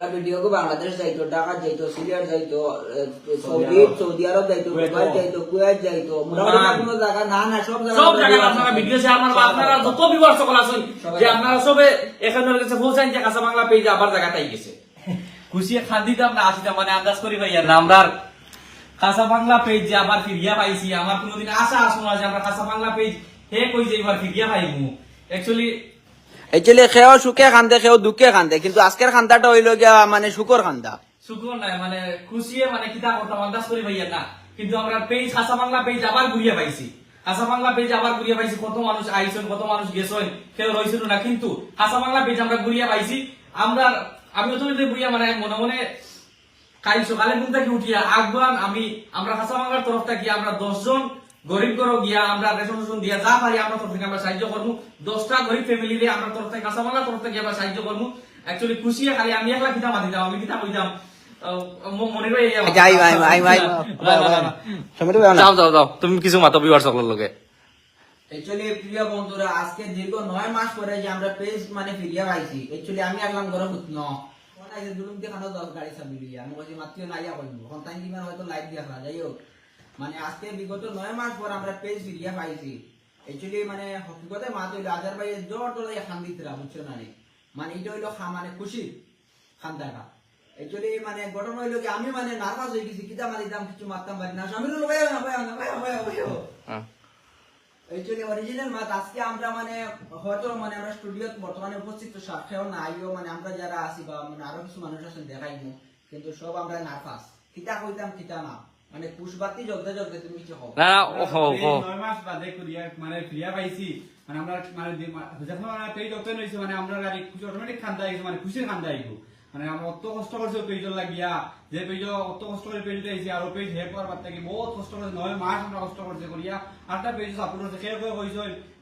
Video কো বাংলাদেশ যাইতো ঢাকা যাইতো সিরিয়ার যাইতো সৌদি সৌদি আরব। যাইতো দুবাই যাইতো কুয়েত যাইতো মোটামুটি কোনো জায়গা না না সব সব জায়গা আপনারা ভিডিও শেয়ার মারবা আপনারা যত বিবার সকল আছেন যে আপনারা সবে এখানে গেছে ফুল যে কাঁচা বাংলা পেজে আবার জায়গাটাই গেছে। খুশি খান্দিতাম না আসিতাম মানে আন্দাজ করি ভাই না আমরা কাঁচা বাংলা পেজ যে আবার ফিরিয়া পাইছি আমার কোনোদিন আশা আসুন আছে আমরা কাঁচা বাংলা পেজ হে কই যে এবার ফিরিয়া পাইমু অ্যাকচুয়ালি একচুয়ালি খেও সুখে খান্দে খেও দুঃখে খান্দে। কিন্তু আজকের খান্দাটা হইল গিয়া মানে খান্দা। নাই মানে খুশিয়ে মানে কিতা করতাম করি ভাইয়া না। কিন্তু আমরা পেজ বাংলা পেজ আবার ঘুরিয়ে পাইছি। বাংলা পেজ আবার ঘুরিয়ে পাইছি, কত মানুষ আইসন কত মানুষ গেছেন না। কিন্তু বাংলা পেজ আমরা ঘুরিয়ে পাইছি। আমরা, আমি তো মানে মনে মনে কাল সকালে ঘুম থেকে উঠিয়া আগবান আমি, আমরা কাঁচা বাংলার তরফ থেকে আমরা দশজন গরিব ঘর গিয়া আমরা রেশন টেশন দিয়া যা পারি আমরা তরফ থেকে আমরা সাহায্য করব দশটা গরিব ফ্যামিলি রে আমরা তরফ থেকে কাঁচা বাংলার তরফ থেকে আমরা সাহায্য করব অ্যাকচুয়ালি খুশি খালি আমি একলা কিতাব মাতিতাম আমি কিতাব যাও তুমি কিছু মাতো বিবার সকলের লগে। একচুয়ালি প্রিয় বন্ধুরা আজকে দীর্ঘ নয় মাস পরে যে আমরা পেজ মানে ফিরিয়া পাইছি একচুয়ালি আমি আসলাম ঘরে হুতন দুলুম দিয়ে খানো দশ গাড়ি চাবি আমি নাইয়া সন্তান হয়তো লাইভ দিয়া যাই হোক। মানে আজকে বিগত নয় মাস পর আমরা পেজ ফিরিয়া পাইছি। একচুয়ালি মানে হকিকতে মা তৈল আজার ভাই জোর তোলা খান দিতরা বুঝছ না মানে এটা হইল খা মানে খুশি খান্দাটা। একচুয়ালি মানে ঘটনা হইল কি আমি মানে নার্ভাস হয়ে গেছি কিতা মারিতাম কিছু মারতাম পারি না। স্বামীর লোক ভাই ভাই ভাই ভাই ভাই একচুয়ালি অরিজিনাল মাছ আজকে আমরা মানে হয়তো মানে আমরা স্টুডিওত বর্তমানে উপস্থিত তো সাক্ষেও নাইও মানে আমরা যারা আছি বা মানে আরও কিছু মানুষ আছেন দেখাইমু কিন্তু সব আমরা নার্ভাস কিতা কইতাম কিতা না। মানে পুষবাতি জ্বলতে জ্বলতে তুমি কি হও। না না ওহো ওহো নয় মাস বাদে কুরিয়া মানে ফিরিয়া পাইছি। মানে আমরা মানে যখন মানে পেজ ওপেন হইছে মানে আমরা গাড়ি খুশি অটোমেটিক খান্দা আইছে মানে খুশির খান্দা আইবো। মানে আমরা অত কষ্ট করছে পেজর লাগিয়া যে পেজ অত কষ্ট করে পেজ দিয়েছি আর পেজ হে বাদ থেকে বহুত কষ্ট করে নয় মাস আমরা কষ্ট করছে করিয়া। আটটা পেজ সাপোর্ট হচ্ছে খেয়ে খেয়ে হয়েছে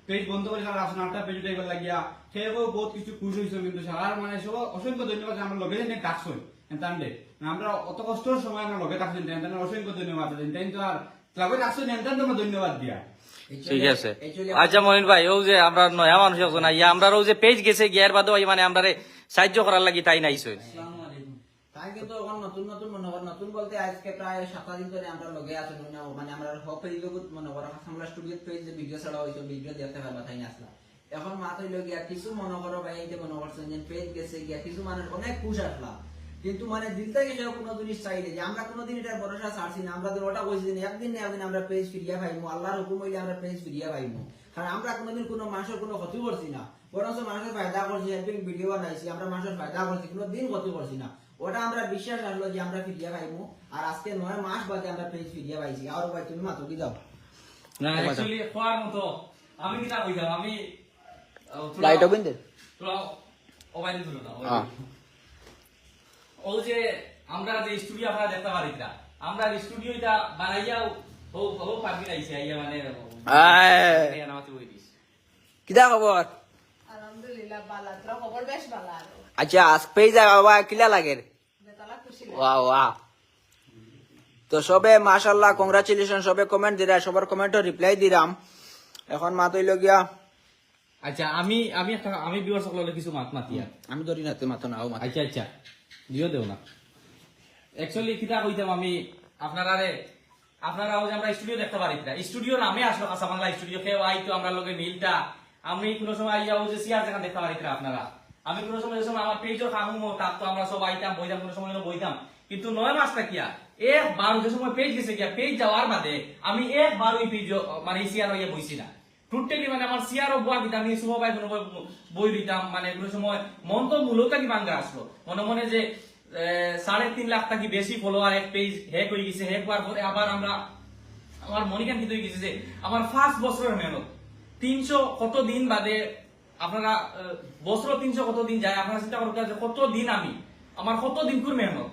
পেজ বন্ধ করে সারা আসুন আটটা পেজ উঠাইবার লাগিয়া খেয়ে বহুত কিছু খুশি হয়েছে কিন্তু সারার মানে সব অসংখ্য ধন্যবাদ আমরা লগে যেন ডাকছই এনতান্ডে আমরা অত কষ্টের সময় আমরা লগে থাকছেন এনতান্ডে অসংখ্য ধন্যবাদ তাই তো আর লগে থাকছেন এনতান্ডে আমরা ধন্যবাদ দিয়া। ঠিক আছে। আচ্ছা মনির ভাই ও যে আমরা নয়া মানুষ আছে না ইয়া আমরা ও যে পেজ গেছে গিয়ার বাদে ওই মানে আমরা সাহায্য করার লাগি তাই নাইছে। তাই কিন্তু এখন নতুন নতুন মনে করো, নতুন বলতে আজকে প্রায় সাতটা দিন ধরে আমরা লগে আছি মনে আমরা হক পেজ লোক মনে করো আমরা স্টুডিও যে ভিডিও ছাড়া হইতো ভিডিও দেখতে পারবা তাই না আসলা এখন মাথায় লগে গিয়া কিছু মনে করো ভাই এই যে মনে করছেন যে পেজ গেছে গিয়া, কিছু মানুষ অনেক খুশ আসলা কিন্তু মানে দিল থেকে সেও কোনো জিনিস চাইলে যে আমরা কোনোদিন এটার ভরসা ছাড়ছি না, আমরা তো ওটা যে একদিন না একদিন আমরা পেজ ফিরিয়া পাইমু আল্লাহর হুকুম হইলে আমরা পেজ ফিরিয়া পাইমু কারণ আমরা কোনোদিন কোনো মানুষের কোনো ক্ষতি করছি না বরঞ্চ মানুষের ফায়দা করছি হেল্পিং ভিডিও বানাইছি, আমরা মানুষের ফায়দা করছি কোনো দিন ক্ষতি করছি না। ওটা আমরা বিশ্বাস আসলো যে আমরা ফিরিয়া পাইমু আর আজকে নয় মাস বাদে আমরা পেজ ফিরিয়া পাইছি। আর ভাই তুমি মাত্র কি যাও না অ্যাকচুয়ালি খোয়ার মতো। আমি কিটা কইতাম আমি লাইট ওপেন দে। দিল না। ও যে আমরা যে স্টুডিও আপনারা দেখতে পারি না আমরা স্টুডিওটা বানাইয়া ও ও পাবি নাইছে আইয়া মানে আয়। নামাতে বই দিস। কিদা খবর? আলহামদুলিল্লাহ বালা তোরা খবর বেশ বালা আচ্ছা আজ পেজ বাবা কিলা লাগে ওয়া ওয়া তো সবে মাশাল্লাহ কংগ্রাচুলেশন সবে কমেন্ট দিরা সবার কমেন্টও রিপ্লাই দিলাম এখন মা তৈল গিয়া আচ্ছা আমি আমি একটা আমি বিবার সকলে কিছু মাত মাতিয়া আমি ধরি না তুই মাতো নাও মাতো। আচ্ছা আচ্ছা দিও দেও না। অ্যাকচুয়ালি কিতা কইতাম আমি আপনারা রে আপনারা যে আমরা স্টুডিও দেখতে পারি না স্টুডিও নামে আসলো কাঁচা বাংলা স্টুডিও কেউ আইতো আমরা লগে মিলটা আমি কোনো সময় আইয়া ও যে সিয়ার যেখানে দেখতে পারি না আপনারা। আমি কোনো সময় সময় আমার পেজও কামু তার তো আমরা সব আইতাম, বইতাম, কোনো সময় বইতাম। কিন্তু নয় মাসটা কিয়া একবার যে সময় পেজ গেছে গিয়া পেজ যাওয়ার বাদে আমি একবার ওই পেজ মানে সিয়ার হইয়া বইছি না। টোটালি মানে আমার সিয়ারও বুয়া কিতাম আমি শুভ ভাই কোনো বই- বই দিতাম মানে কোনো সময় মন তো মূলত কি বাঙ্গা আসলো? মনে মনে যে সাড়ে তিন লাখ টাকি বেশি ফলোয়ার এক পেজ হ্যাক হয়ে গেছে হ্যাক হওয়ার পরে আবার আমরা, আমার মনিকান কি হয়ে গেছে যে, আমার ফার্স্ট বছরের মেহনত। তিনশো কত দিন বাদে আপনারা বছর তিনশো কত দিন যায়? আপনারা চিন্তা করতে কত দিন আমি, আমার কত দিন করে মেহনত?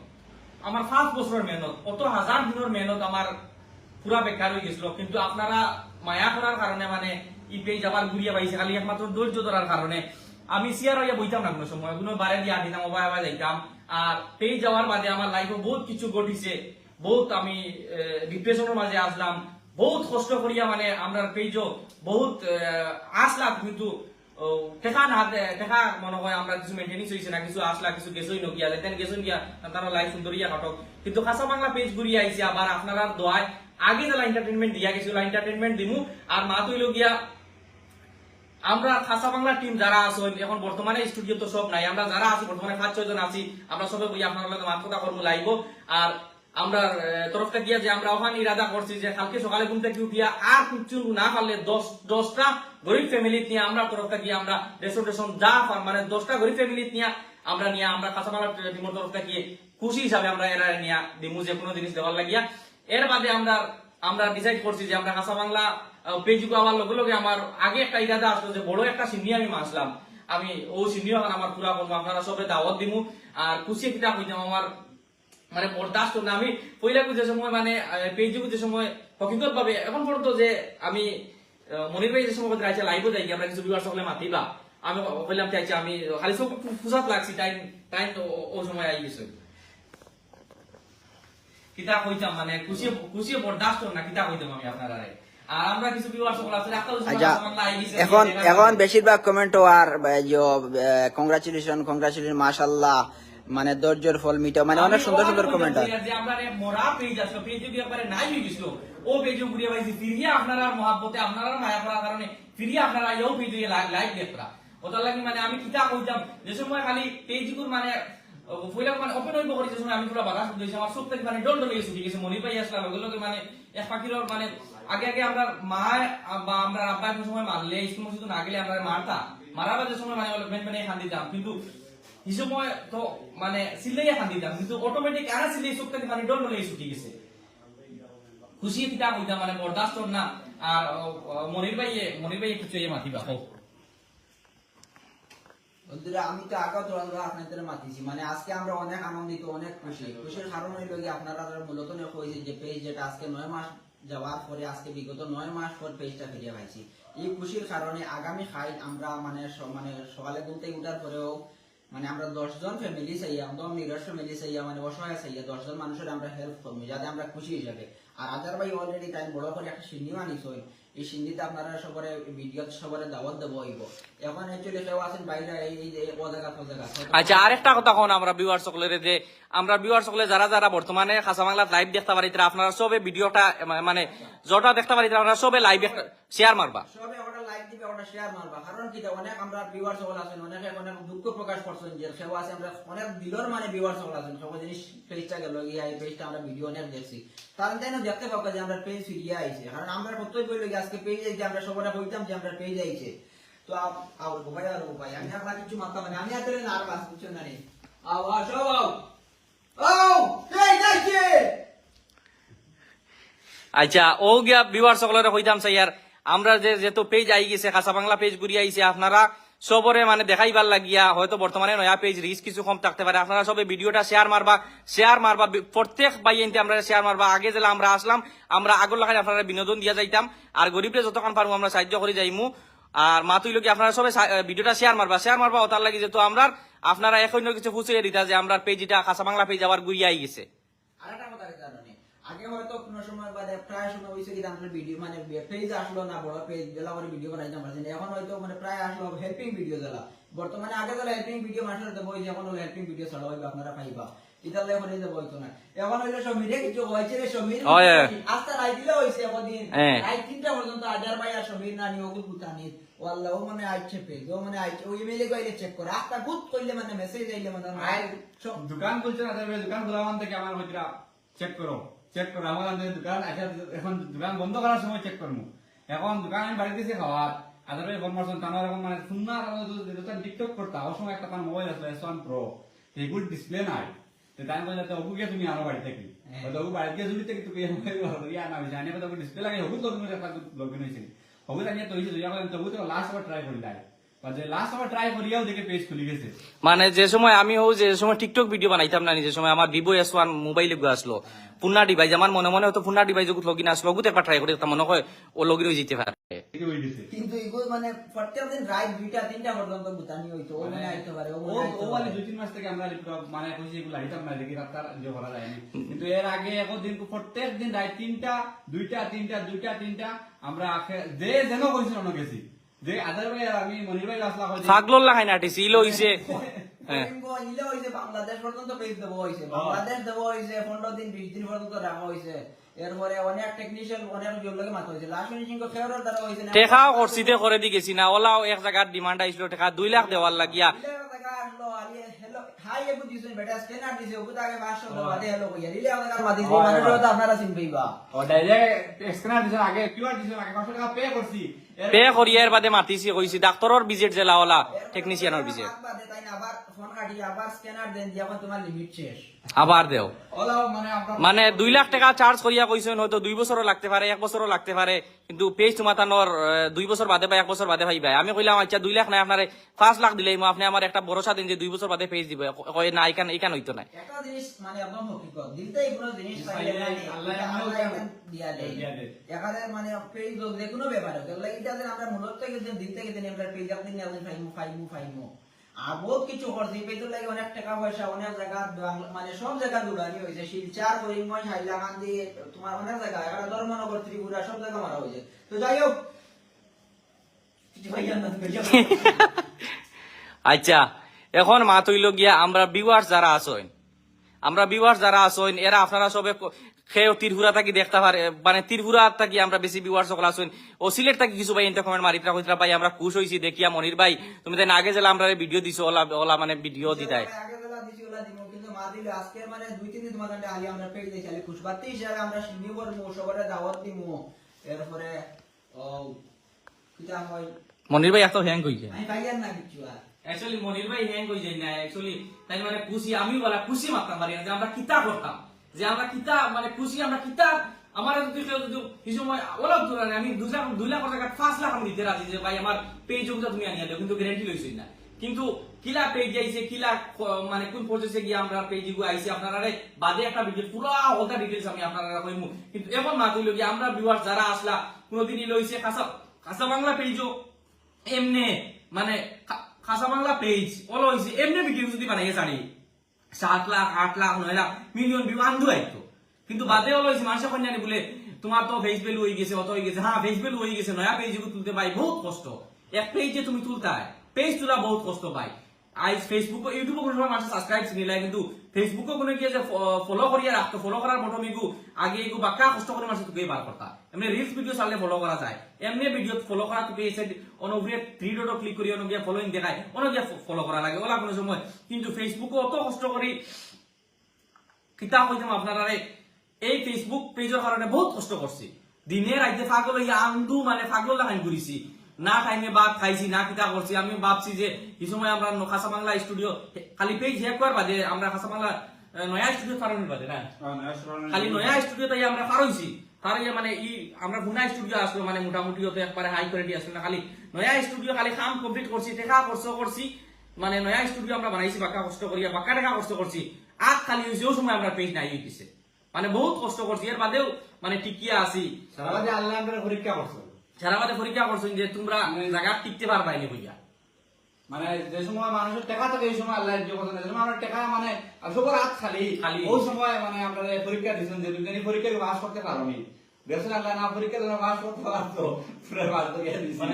আমার ফার্স্ট বছরের মেহনত, কত হাজার দিনের মেহনত আমার পুরা বেকার হয়ে গেছিল। কিন্তু আপনারা মায়া করার কারণে মানে ই পেজ আবার ঘুরিয়ে পাইছে, খালি একমাত্র ধৈর্য ধরার কারণে। আমি সিয়ার হইয়া বইতাম না কোনো সময়। কোনো বারে দিয়ে দিতাম অবাই অবাই যাইতাম। আর পেজ যাওয়ার বাদে আমার লাইফে বহুত কিছু ঘটিছে। বহুত আমি ডিপ্রেশনের মাঝে আসলাম। বহুত কষ্ট করিয়া মানে আমরা পেজও বহুত আসলাম। কিন্তু টেকা না টেকা মনে হয় আমরা কিছু মেনটেনিংস হয়েছে না, কিছু আসলা, কিছু গেছই নকিয়া দেন গেছই গিয়া, তারা লাইফ সুন্দরিয়া কাটক কিন্তু খাসা বাংলা পেজ ঘুরিয়ে আইছে, আবার আপনারা দোয়ায় আগে যারা এন্টারটেনমেন্ট দিয়া গেছিল এন্টারটেনমেন্ট দিমু, আর মা তৈল গিয়া, আমরা খাসা বাংলা টিম যারা আছো, এখন বর্তমানে স্টুডিও তো সব নাই, আমরা যারা আছি, বর্তমানে পাঁচ ছয় জন আছি, আমরা সবাই বই আপনার মাত কথা করব, লাইব, আর আমরা তরফটা গিয়া যে আমরা ওখানে ইরাদা করছি যে কালকে সকালে ঘুম থেকে উঠিয়া আর কিছু না পারলে দশ, দশটা গরিব ফ্যামিলি নিয়ে আমরা তরফটা গিয়ে আমরা রেস্টুরেশন যা পার- মানে দশটা গরিব ফ্যামিলি নিয়ে আমরা নিয়ে আমরা বাংলা টিমের তরফটা গিয়ে খুশি হিসাবে আমরা এরা নিয়ে দিমু যে কোনো জিনিস দেওয়ার লাগিয়া। এর বাদে আমরা আমরা ডিসাইড করছি যে আমরা কাঁচা বাংলা পেজুকো আমার লগে লগে আমার আগে একটা ইরাদা আসলো যে বড় একটা সিন্নি আমি মাসলাম আমি, ও এখন আমার পুরা করব আপনারা সবে দাওয়াত দিমু। আর খুশি কিতা হইতাম আমার মানে বরদাস্ত না আমি পয়লা যে সময় মানে পেজুকো যে সময় হকিকত ভাবে এখন পর্যন্ত যে আমি মনির ভাই যে সময় রাইছে লাইভও যাই আমরা কিছু বিবার সকলে মাতিবা আমি বললাম চাইছি আমি খালি সব ফুসাত লাগছি টাইম টাইম ও সময় আই গেছে। কিতা কইতাম মানে খুশি খুশি বরদাস্ত না কিতা কইতাম আমি আপনারা আচ্ছা এখন এখন বেশিরভাগ কমেন্ট আর কংগ্রাচুলেশন কংগ্রাচুলেশন মাশাল্লাহ মানে ধৈর্যের ফল মিটা মানে অনেক সুন্দর সুন্দর কমেন্ট আর যে আমরা মোরা পেজ আসলো পেজ যদি একবারে নাই গেছিল ও পেজ ঘুরিয়ে পাইছি ফিরিয়ে আপনারা মহাব্বতে আপনারা মায়া করার কারণে ফিরিয়ে আপনারা এও পেজ লাইভ দেখরা ওটার লাগি মানে আমি কিতা কইতাম যে সময় খালি পেজগুর মানে পয়লা মানে ওপেন হইব করি যে সময় আমি পুরো বাধা শুনতেছি আমার সব থেকে মানে ডল ডলে গেছে ঠিক আছে মনি পাই আসলা লগে লগে মানে এক পাখির মানে আগে আগে আমরা মা বা আমরা আব্বা সময় মারলে স্কুল মসজিদ না গেলে আমরা মারতা মারা বাজে সময় মানে মেন মেনে খান দিতাম কিন্তু আমি তো আপনাদের মাতিছি মানে আজকে আমরা অনেক আনন্দিত, অনেক খুশি। খুশির কারণ হইল কি আপনারা মূলত যে পেজ যেটা আজকে নয় মাস যাওয়ার পরে আজকে বিগত নয় মাস পর পেজটা ফিরিয়ে পাইছি। এই খুশির কারণে আগামী খাই আমরা মানে মানে সকালে ঘুম উঠার পরেও মানে আমরা দশজন ফ্যামিলি চাইয়া একদম নিরস ফ্যামিলি চাইয়া মানে অসহায় চাইয়া দশজন মানুষের আমরা হেল্প করব যাতে আমরা খুশি যাবে। আর আদার ভাই অলরেডি তাই বড় করে একটা সিন্নিও আনিস এই সিন্নিতে আপনারা সবরে ভিডিও সবরে দাওয়াত দেবো হইব। এখন অ্যাকচুয়ালি কেউ আছেন বাইরে, এই ও জায়গা ও জায়গা আচ্ছা আরেকটা কথা কোন আমরা ভিউয়ার সকলের যে আমরা ভিউয়ার সকলে যারা যারা বর্তমানে খাসা বাংলা লাইভ দেখতে পারি আপনারা সবে ভিডিওটা মানে যটা দেখতে পারি আপনারা সবে লাইভ শেয়ার মারবা। সবে শেয়ার কারণ কি, অনেক আমরা সকল অনেকে দুঃখ প্রকাশ অনেক মানে পেজটা আমরা ভিডিও যে আমরা পেজ কারণ আমরা আজকে আমরা আমরা পেজ আইছে। তো আমি কিছু মাথা মানে আমি আর বাস বুঝছেন না যাইছে আচ্ছা ও গিয়া ভিউয়ার সকলের হইতাম আর আমরা যে যেহেতু পেজ আই গেছে, খাসা বাংলা পেজ ঘুরি আইছে, আপনারা সবরে মানে দেখাইবার লাগিয়া, হয়তো বর্তমানে নয়া পেজ রিস কিছু কম থাকতে পারে। আপনারা সবে ভিডিওটা শেয়ার মারবা শেয়ার মারবা প্রত্যেক বাইনতে আমরা শেয়ার মারবা। আগে যেলা আমরা আসলাম, আমরা আগর লাগাই আপনারা বিনোদন দিয়া যাইতাম। আর গরিবরে যতক্ষণ পারব, আমরা সাহায্য করে যাইমু। আর মাতুই লোক আপনারা সবাই ভিডিওটা শেয়ার মারবা শেয়ার মারবা, ও তার লাগি যেহেতু আমরা আপনারা এখন কিছু ফুসিয়ে দিতা যে আমরা পেজটা খাসা বাংলা পেজ আবার ঘুরিয়ে আই গেছে? আগে হয়তো কোনো সময় বাদে প্রায় সময় হয়েছে কি ভিডিও মানে পেজ পেজ ভিডিও এখন হয়তো মানে হেল্পিং ভিডিও বর্তমানে আগে হেল্পিং ভিডিও মানুষের হেল্পিং ভিডিও ছাড়া হইবে, আপনারা পাইবা ইতালে এখন এই যে বলতো না এখন হইল সমীরে কিছু হয়েছে রে সমীর হয়, হয়। রাই দিলে হয়েছে একদিন হ্যাঁ। রাই তিনটা পর্যন্ত আজার ভাই আর সমীর নানি ওগুলো পুতানি ওয়াল্লাহ মানে আইছে পেজ ও মানে আইছে ওই ইমেলে গইলে চেক করে আস্তা গুড করলে মানে মেসেজ আইলে মানে দোকান খুলছে না তারপরে দোকান খোলা মান থেকে আমার চেক করো চেক করো আমার দোকান এখন এখন দোকান বন্ধ করার সময় চেক করব এখন দোকান আমি বাড়িতে এসে খাওয়ার আদারে ফরমাশন টানার এখন মানে সুন্দর টিকটক করতা ওর সময় একটা মোবাইল আসলো এস ওয়ান প্রো এগুলো ডিসপ্লে নাই তাই বলে তো অবুকে তুমি আমার বাড়ি থেকে। বলে অবু বাড়িতে জুড়ি থেকে তুমি ইয়া না জানি কথা ডিসপ্লে লাগে হবু লগিন লগিন হয়েছে হবু জানিয়ে তো হয়েছে বলে তবু তো লাস্ট বার ট্রাই করি নাই যে লাস্ট আবার ট্রাই করিয়াও দেখে পেজ খুলে গেছে। মানে যে সময় আমি হোক যে সময় টিকটক ভিডিও বানাইতাম না যে সময় আমার ভিভো এস ওয়ান মোবাইলে আসলো পুনা ডিভাইস আমার মনে মনে হতো পুনা ডিভাইস যখন লগিন আসলো ওগুতে ট্রাই করে মনে হয় ও লগিন হয়ে যেতে পারে হয়ে কিন্তু এগুলো মানে রাত দুইটা তিনটা পর্যন্ত বুতানি হইতো ও মানে আইতে পারে ও ও মানে দুই তিন মাস থেকে আমরা মানে কইছি এগুলো আইতাম না দেখি রাস্তার যে করা কিন্তু এর আগে এখন দিন প্রত্যেক দিন রাত তিনটা দুইটা তিনটা দুইটা তিনটা আমরা যে যেন কইছিল না গেছি। ফাগলোর লাগাই হইছে। হ্যাঁ। ইলে হইছে বাংলাদেশ পর্যন্ত পেজ দেবো হইছে বাংলাদেশ দেবো হইছে পনেরো দিন বিশ দিন পর্যন্ত রাখা হইছে। এরপরে অনেক টেকনিশিয়ান অনেক জোরলগে মাথা হয়েছে। লাস্ট ফিনিশিং খেয়ারের দ্বারা হইছে না? করছিতে করে দি গেছি না ওলাও এক জায়গার ডিমান্ড আইছিল টেকা দুই লাখ দেওয়ার লাগিয়া। ইলে টাকা আসলো আলি হেলো হাই এবু দিছেন বেটা? স্ক্যানার দিছে ওকে আগে 500 টাকা বাদে হেলো কইয়া। ইলে টাকা মাদিছে মানুষও তো আপনারা চিন পাইবা। ডাইরেক্ট স্ক্যানার দিছেন আগে কিউআর দিছেন আগে 500 টাকা পে করছি পে বাদে মাতিছি কইছি ডাক্তরের ভিজিট জেলা ওলা টেকনিশিয়ানের ভিজিট আবার ফোন কাটিয়ে আবার স্ক্যানার দেন দিয়ে এখন তোমার লিমিট শেষ। আবার দেও। মানে মানে দুই লাখ টাকা চার্জ করিয়া কইছেন হয়তো দুই বছরও লাগতে পারে এক বছরও লাগতে পারে কিন্তু পেজ তোমাতানোর দুই বছর বাদে বা এক বছর বাদে পাইবা আমি কইলাম আচ্ছা দুই লাখ নাই আপনার পাঁচ লাখ দিলেই আপনি আমার একটা ভরসা দিন যে দুই বছর বাদে পেজ দিব। কয় না এখান এখান হইতো না একটা জিনিস মানে যে আমরা মূলত দিল থেকে যে আমরা পেজ আপনি আসেন ফাইমু ফাইমু ফাইমু। আর বহুত কিছু করছি পেজের লাগে অনেক টাকা পয়সা, অনেক জায়গা মানে সব জায়গা দৌড়ানি হয়েছে। শিলচার, করিমগঞ্জ, হাইলাকান্দি, তোমার অনেক জায়গা এখানে ধর্মনগর, ত্রিপুরা, সব জায়গা মারা হয়েছে। তো যাই হোক। আচ্ছা এখন মা তৈল গিয়া আমরা বিওয়ার্স যারা আসইন আমরা বিওয়ার্স যারা আসইন এরা আপনারা সবে খেয়েও তিরহুরা থাকি দেখতে পারে। মানে তিরহুরা থাকি আমরা বেশি বিওয়ার্স সকল আসইন ও সিলেট থাকি কিছু ভাই এনতে কমেন্ট মারিত্রা কইত্রা ভাই আমরা খুশ হইছি দেখিয়া মনির ভাই তুমি তাই আগে জেলা আমরা ভিডিও দিছো ওলা ওলা মানে ভিডিও দিতাই মা দিলে আজকের মানে দুই তিন দিন তোমাদের আলি আমরা পেয়ে দিই খালি খুশবাতি হিসাবে আমরা সিন্নি করব সবারে দাওয়াত দিমু। এরপরে ও কিটা হয়? মনির ভাই এত হ্যাং কইছে আমি পাইয়ার না কিছু আর। অ্যাকচুয়ালি মনির ভাই হ্যাং কই যাই না অ্যাকচুয়ালি তাই মানে খুশি আমি বলা খুশি মারতাম পারি না যে আমরা কিতা করতাম? যে আমরা কিতা মানে খুশি আমরা কিতা আমার ওলা দূর আমি দুই লাখ টাকা পাঁচ লাখ আমি দিতে রাজি যে ভাই আমার পেজ তুমি আনিয়া দেও, কিন্তু গ্যারান্টি লইছি না। কিন্তু কিলা পেজ আইছে, কিলা মানে কোন পর্যায়ে গিয়ে আমরা পেজ গু আইছে আপনারা বাদে একটা ভিডিও পুরো ওটা ডিটেইলস আমি আপনারা কইমু। কিন্তু এখন মা কইলো কি আমরা ভিউয়ার্স যারা আসলা, কোনদিনই লইছে কাঁচা কাঁচা বাংলা পেজও এমনে মানে খাসা বাংলা পেজ ওলো হইছে, এমনি ভিডিও যদি বানাইয়ে ছাড়ি সাত লাখ, আট লাখ, নয় লাখ মিলিয়ন ভিউ আন্ধু আইতো কিন্তু বাদে হলো মানুষের কন্যানি বলে, তোমার তো ফেস ভ্যালু হয়ে গেছে, অত হয়ে গেছে। হ্যাঁ ফেস ভ্যালু হয়ে গেছে, নয়া পেজ তুলতে পাই, বহুত কষ্ট। এক পেজ যে তুমি তুলতে পেজ তোলা বহুত কষ্ট পাই। আইজ ফেসবুক ইউটিউবে কোনো সময় মানুষ সাবস্ক্রাইব নিলাই কিন্তু ফেসবুকে কোনো গিয়ে যে ফলো করিয়া রাখতো ফলো করার বটম ইগু আগে ইগু বাক্কা কষ্ট করে মানুষ তোকে বার করতা এমনি রিলস ভিডিও চাললে ফলো করা যায়। এমনি ভিডিও ফলো করা তোকে এসে অনগ্রিয়ে থ্রি ডট ক্লিক করি অনগিয়া ফলোইং দেখায় অনগিয়া ফলো করা লাগে। ওলা কোনো সময়, কিন্তু ফেসবুকে অত কষ্ট করি কিতা কইতাম আপনারা এই ফেসবুক পেজের কারণে বহুত কষ্ট করছি দিনে রাইতে ফাগল হইয়া আন্দু মানে ফাগল লাগাই ঘুরিছি না টাইমে ভাত খাইছি না কিতা করছি আমি ভাবছি যে এই সময় আমরা খাসা বাংলা স্টুডিও খালি পেজ হেক করার বাদে আমরা খাসা বাংলা নয়া স্টুডিও কারণের বাদে না? খালি নয়া স্টুডিও তাই আমরা পার হইছি তার ইয়ে মানে ই আমরা গুনা স্টুডিও আসলো মানে মোটামুটি হতে একবারে হাই কোয়ালিটি আসলো না খালি নয়া স্টুডিও খালি কাম কমপ্লিট করছি টেকা খরচ করছি মানে নয়া স্টুডিও আমরা বানাইছি বাক্কা কষ্ট করিয়া বাক্কা টাকা কষ্ট করছি। আগ খালি হয়েছে ওই সময় আমরা পেজ নাই হইতেছে। মানে বহুত কষ্ট করছি এর বাদেও মানে টিকিয়া আছি। সারা আল্লাহ আমরা পরীক্ষা করছ। বাদে পরীক্ষা করছেন যে তোমরা জায়গা টিকতে পারবাইনি বইয়া। মানে যে সময় মানুষের টাকা থাকে এই সময় আল্লাহ যে কথা যে সময় আমরা টাকা মানে সবার হাত খালি। খালি। ওই সময় মানে আমরা পরীক্ষা দিয়েছেন যে তুমি পরীক্ষা পাস করতে পারো নি দেখছেন আল্লাহ না পরীক্ষা তোমরা পাস করতে পারতো। পুরো করে দিয়েছি। মানে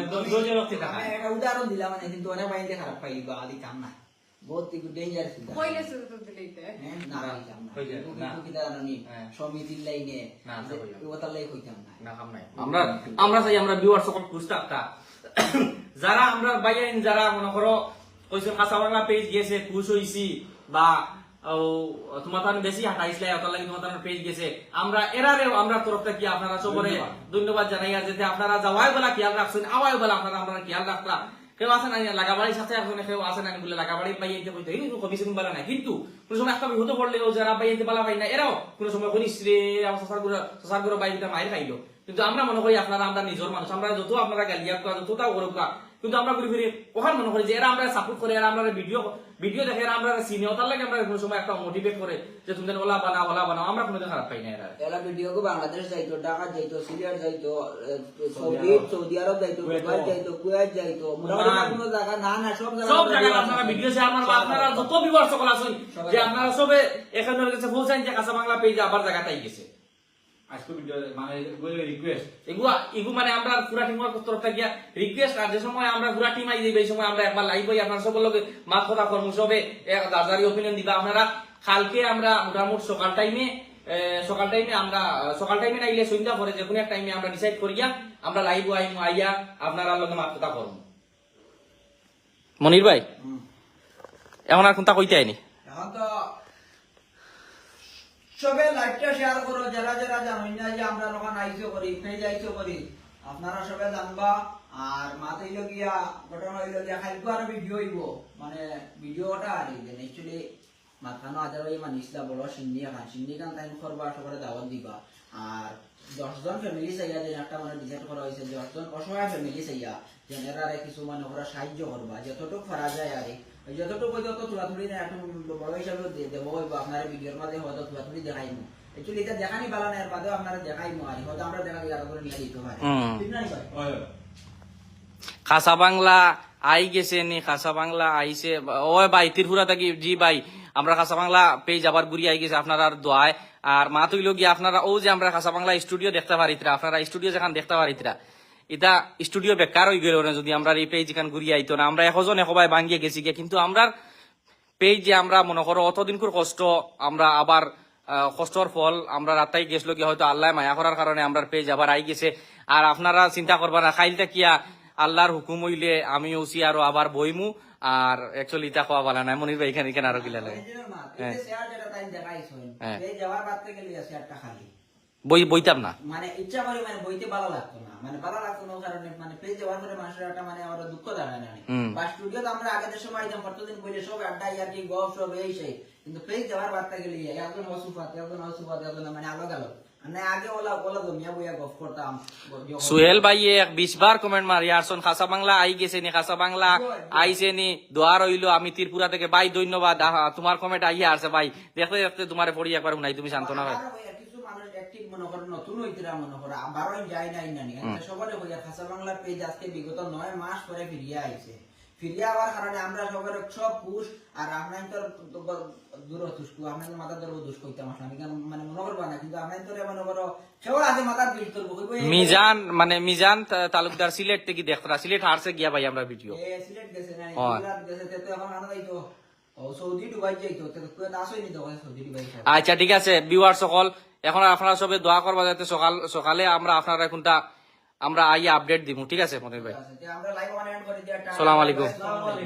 আমি একটা উদাহরণ দিলাম মানে কিন্তু অনেক বাইরে খারাপ পাই বা আদি কাম না বহুত ডেঞ্জার কইলে শুরু তো দিলেইতে না হইতাম না। হইছে, কিন্তু না। কিন্তু কিতা জানি। সমিতির লাইনে না, না, লাই হইতাম না। না কাম নাই। আমরা আমরা চাই আমরা ভিউয়ার সকল খুঁজতে যারা আমরা বাইয়াইন যারা মনে করো কইছে কাঁচা পেজ গেছে খুশ হইছি বা ও, তোমার তার বেশি হাঁটাইছিলে ওটার লাগি তোমার তার পেজ গেছে আমরা এরারেও আমরা তরফটা কি আপনারা সবরে ধন্যবাদ। ধন্যবাদ জানাই আর আপনারা যাওয়াই বেলা খেয়াল রাখছেন আওয়াই বেলা আপনারা আমরা খেয়াল রাখলা কেউ আছে না লাগাবাড়ির সাথে এখন কেউ আছে না বলে লাগাবাড়ি পাইতে কইতে, এই কমিশন পারা না কিন্তু কোন সময় একটা বিহুত পড়লেও যারা পাইতে পালা পাই না, এরাও কোন সময় কোন স্ত্রী আমার সসারগুলো সসারগুলো বাইকটা মায়ের খাইলো। কিন্তু আমরা মনে করি আপনারা, আমরা নিজের মানুষ, আমরা যত আপনারা গালিয়া যতটা যত করুক কিন্তু আমরা ঘুরে ফিরে ওখানে মনে করি যে এরা আমরা সাপোর্ট করে এরা আমরা ভিডিও ভিডিও দেখে এরা আমরা সিনিয়র তার লাগে আমরা কোনো সময় একটা মোটিভেট করে যে তুমি ওলা বানাও ওলা বানাও আমরা কোনো খারাপ পাই না এরা। এলা ভিডিও কো বাংলাদেশ যাইতো ঢাকা যাইতো সিরিয়ার যাইতো সৌদি সৌদি আরব। যাইতো কুয়েত। দুবাই যাইতো কুয়েত যাইতো মোটামুটি কোনো জায়গা না না সব জায়গা সব জায়গায় আপনারা ভিডিও শেয়ার করবেন আপনারা যত ভিউয়ার সকল আছেন যে আপনারা সবে এখানে গেছে ফুল সাইন যে কাঁচা বাংলা পেজ আবার জায়গাটাই গেছে মানে রিকোয়েস্ট এগুলা এগু মানে আমরা পুরা টিমের তরফ থেকে রিকোয়েস্ট আর যে সময় আমরা পুরা টিম আই যাই এই সময় আমরা একবার লাইভ হই আপনার সবার লগে মাত কথা কর্ম সবে দাদারি অপিনিয়ন দিবা আপনারা। কালকে আমরা মোটামুটি সকাল টাইমে সকাল টাইমে আমরা সকাল টাইমে নাইলে সন্ধ্যা পরে যে কোনো এক টাইমে আমরা ডিসাইড করিয়া আমরা লাইভ আইম আইয়া আপনারা লগে মাত কথা করব মনির ভাই। এখন আর কোনটা কইতে আইনি? এখন তো সবে লাইভটা শেয়ার করো, যারা যারা জানেন না যে আমরা যখন আইসো করি পেজ আইসো করি, আপনারা সবে জানবা। আর মাত হইল গিয়া ঘটনা হইল গিয়া খাইলকো আর ভিডিও হইব। মানে ভিডিওটা আর অ্যাকচুয়ালি মাথানো আজার হই মানিসলা বড় সিন্নি খান। সিন্নি খান তাই করবা, সবারে দাওয়াত দিবা। আর দশজন ফ্যামিলি চাইয়া যে একটা মানে ডিসাইড করা হয়েছে দশজন অসহায় ফ্যামিলি চাইয়া যে এরারে কিছু মানে ওরা সাহায্য করবা। যতটুকু করা যায় আর যতটুকু হয়তো তো তুলাতুলি না একটু বড় হিসাবে দেবো আপনার ভিডিওর মাঝে হয়তো তুলাতুলি দেখাইমু। একচুয়ালি এটা দেখানি পালা না এর বাদেও আপনারা দেখাইমু আর হয়তো আমরা দেখা দিই আরও করে নিয়ে দিতে পারি ঠিক না খাসা বাংলা আই গেছে নি খাসা বাংলা আইছে। ও ভাই ত্রিপুরা থাকি জি ভাই আমরা খাসা বাংলা পেয়ে যাবার ঘুরি আই গেছে আপনারা আর দোয়ায়। আর মা তৈল গিয়ে আপনারা ও যে আমরা খাসা বাংলা স্টুডিও দেখতে পারিতরা আপনারা স্টুডিও যেখান দেখতে পারিতরা এটা স্টুডিও বেকার হয়ে গেল না যদি আমরা এই পেজ এখান ঘুরি আইতো না। আমরা একজন একবাই ভাঙ্গিয়ে গেছি গিয়ে কিন্তু আমরা পেজ যে আমরা মনে করো অতদিন করে কষ্ট আমরা আবার কষ্টর ফল আমরা রাতাই গেছিল কি হয়তো আল্লাহ মায়া করার কারণে আমরা পেজ আবার আই গেছে। আর আপনারা চিন্তা করবা না খাইলটা কিয়া আল্লাহর হুকুম হইলে আমি ওসি আরও আবার বইমু আর একচুয়ালি ইটা খাওয়া ভালো নাই। মনির ভাই এখানে এখানে আরও কিলা লাগে। হ্যাঁ। বই বইতাম না। মানে ইচ্ছা করে মানে বইতে ভালো লাগতো না। মানে ভালো লাগতো না কারণে মানে পেজ যাওয়ার পরে মানুষের একটা মানে আমার দুঃখ দাঁড়ায় না। বা স্টুডিওতে আমরা আগে সময় যেতাম প্রতিদিন বইলে সব আড্ডা ইয়ার কি গপ সব এই সেই। কিন্তু পেজ যাওয়ার থেকে লিয়া একজন অসুফাত একজন অসুফাত একজন মানে আলাদা আলাদা। সুহেল ভাই এক বিশ বার কমেন্ট মারি আসন খাসা বাংলা আই গেছে নি খাসা বাংলা আইছে নি দোয়া রইল আমি ত্রিপুরা থেকে ভাই ধন্যবাদ। তোমার কমেন্ট আইয়া আছে ভাই। দেখতে দেখতে তোমার পড়ি একবার শুনাই তুমি শান্ত না ভাই আরও হইয়া কিছু মানুষ active মনে করো, নতুন হইতিরা মনে করো, আবারও যায় নাই সবারে হইয়া খাসা বাংলার page আজকে বিগত নয় মাস পরে ফিরিয়া আইছে। ফিরিয়া আওয়ার কারণে আমরা সবারে সব পুষ আর আপনার তোর দূর আপনার মাথা ধরবো আসলে মানে মনে করবা না কিন্তু আপনার তোরে মনে করো আছে মাথা বিল করব মিজান মানে মিজান তা- তালুকদার সিলেট থেকে দেখতরা সিলেট হারছে গিয়া ভাই আমরা ভিডিও। এ সিলেট গেছে না। গুজরাট গেছে তো এখন আনা যাইতো। সৌদি ডুবাই যাইতো তে তো আসই নি তো সৌদি ডুবাই আচ্ছা ঠিক আছে বিওয়ার সকল এখন আপনারা সবে দোয়া করবা যাতে সকাল সকালে আমরা আপনারা এখনটা আমরা আইয়া আপডেট দিব ঠিক আছে মনির ভাই সালাম আলাইকুম।